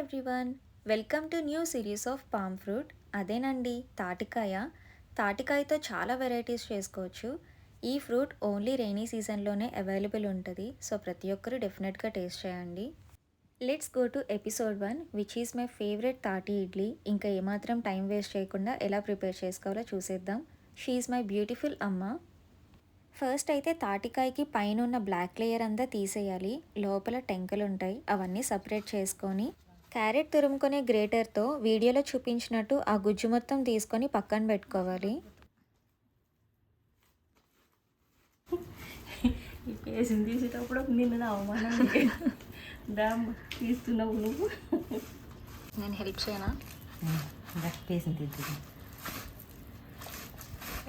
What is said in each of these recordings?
Everyone welcome to new series of palm fruit అదేనండి తాటికాయ. తాటికాయతో చాలా వెరైటీస్ చేసుకోవచ్చు. ఈ ఫ్రూట్ ఓన్లీ రెయినీ సీజన్లోనే అవైలబుల్ ఉంటుంది. సో ప్రతి ఒక్కరు డెఫినెట్గా టేస్ట్ చేయండి. Let's go to episode one which is my favourite తాటి ఇడ్లీ. ఇంకా ఏమాత్రం టైం వేస్ట్ చేయకుండా ఎలా ప్రిపేర్ చేసుకోవాలో చూసేద్దాం. షీఈ్ మై బ్యూటిఫుల్ అమ్మ. ఫస్ట్ అయితే తాటికాయకి పైన ఉన్న బ్లాక్ లేయర్ అంతా తీసేయాలి. లోపల టెంకలు ఉంటాయి అవన్నీ సపరేట్ చేసుకొని క్యారెట్ తురుముకునే గ్రేటర్తో వీడియోలో చూపించినట్టు ఆ గుజ్జు మొత్తం తీసుకొని పక్కన పెట్టుకోవాలి. ఈ పేసిన తీసేటప్పుడు నిన్ను అవమానం దా తీస్తున్నావు నువ్వు. నేను హెల్ప్ చేయనా? పేసిన తీద్దు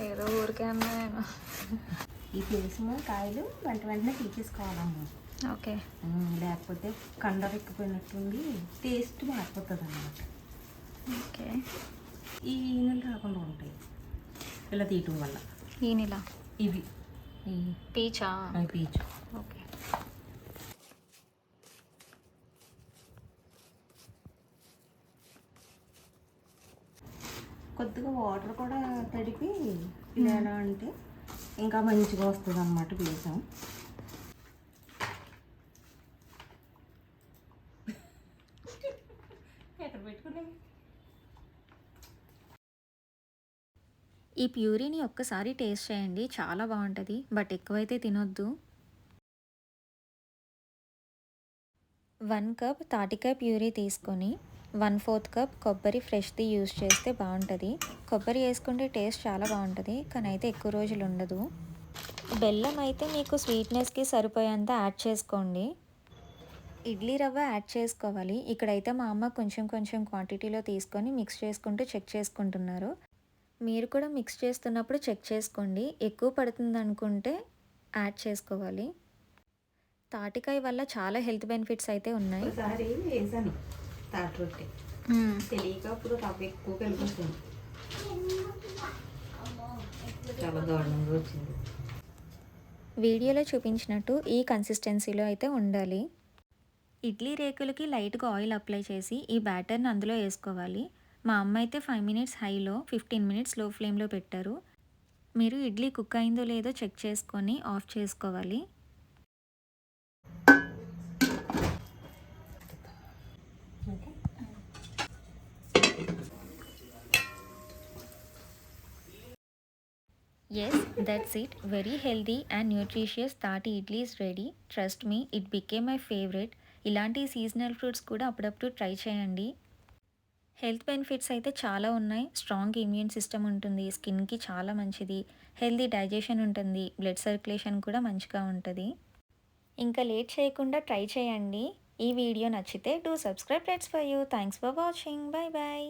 ఏదో ఊరికే అన్నా నేను ఈ పేసిన కాయలు వెంట వెంటనే తీసేసుకోవాలమ్మా. ఓకే. లేకపోతే కండర ఎక్కిపోయినట్టుండి టేస్ట్ మారిపోతుంది అన్నమాట ఓకే. ఈ ఈనెలు రాకుండా ఉంటాయి. ఇలా తీయటం వల్ల. ఈనిలా ఇవి. ఈ పీచా? పీచు. ఓకే. కొద్దిగా వాటర్ కూడా తడిపి ఇలా అంటే ఇంకా మంచిగా వస్తుంది అన్నమాట బీసం ఈ ప్యూరీని ఒక్కసారి టేస్ట్ చేయండి చాలా బాగుంటుంది బట్ ఎక్కువైతే తినొద్దు. వన్ కప్ తాటికాయ ప్యూరీ తీసుకొని వన్ ఫోర్త్ కప్ కొబ్బరి ఫ్రెష్ది యూస్ చేస్తే బాగుంటుంది. కొబ్బరి వేసుకుంటే టేస్ట్ చాలా బాగుంటుంది కానీ అయితే ఎక్కువ రోజులు ఉండదు. బెల్లం అయితే మీకు స్వీట్నెస్కి సరిపోయేంత యాడ్ చేసుకోండి. ఇడ్లీ రవ్వ యాడ్ చేసుకోవాలి. ఇక్కడైతే మా అమ్మ కొంచెం కొంచెం క్వాంటిటీలో తీసుకొని మిక్స్ చేసుకుంటూ చెక్ చేసుకుంటున్నారు. మీరు కూడా మిక్స్ చేస్తున్నప్పుడు చెక్ చేసుకోండి. ఎక్కువ పడుతుంది అనుకుంటే యాడ్ చేసుకోవాలి. తాటికాయ వల్ల చాలా హెల్త్ బెనిఫిట్స్ అయితే ఉన్నాయి. తాటి రొట్టె తెలియక అప్పుడు రవ్వ ఎక్కువ కలిపేసాను చాలా దారుణంగా వచ్చింది. వీడియోలో చూపించినట్టు ఈ కన్సిస్టెన్సీలో అయితే ఉండాలి. ఇడ్లీ రేకులకి లైట్గా ఆయిల్ అప్లై చేసి ఈ బ్యాటర్ని అందులో వేసుకోవాలి. మా అమ్మ అయితే ఫైవ్ మినిట్స్ హైలో ఫిఫ్టీన్ మినిట్స్లో ఫ్లేమ్లో పెట్టారు. మీరు ఇడ్లీ కుక్ అయిందో లేదో చెక్ చేసుకొని ఆఫ్ చేసుకోవాలి. Yes that's it very healthy and nutritious తాటి idlis ready trust me it became my favourite ఇలాంటి సీజనల్ ఫ్రూట్స్ కూడా అప్పుడప్పుడు ట్రై చేయండి. హెల్త్ బెనిఫిట్స్ అయితే చాలా ఉన్నాయి. స్ట్రాంగ్ ఇమ్యూన్ సిస్టమ్ ఉంటుంది. స్కిన్కి చాలా మంచిది. హెల్దీ డైజెషన్ ఉంటుంది. బ్లడ్ సర్క్యులేషన్ కూడా మంచిగా ఉంటుంది. ఇంకా లేట్ చేయకుండా ట్రై చేయండి. ఈ వీడియో నచ్చితే do subscribe let's for you thanks for watching bye bye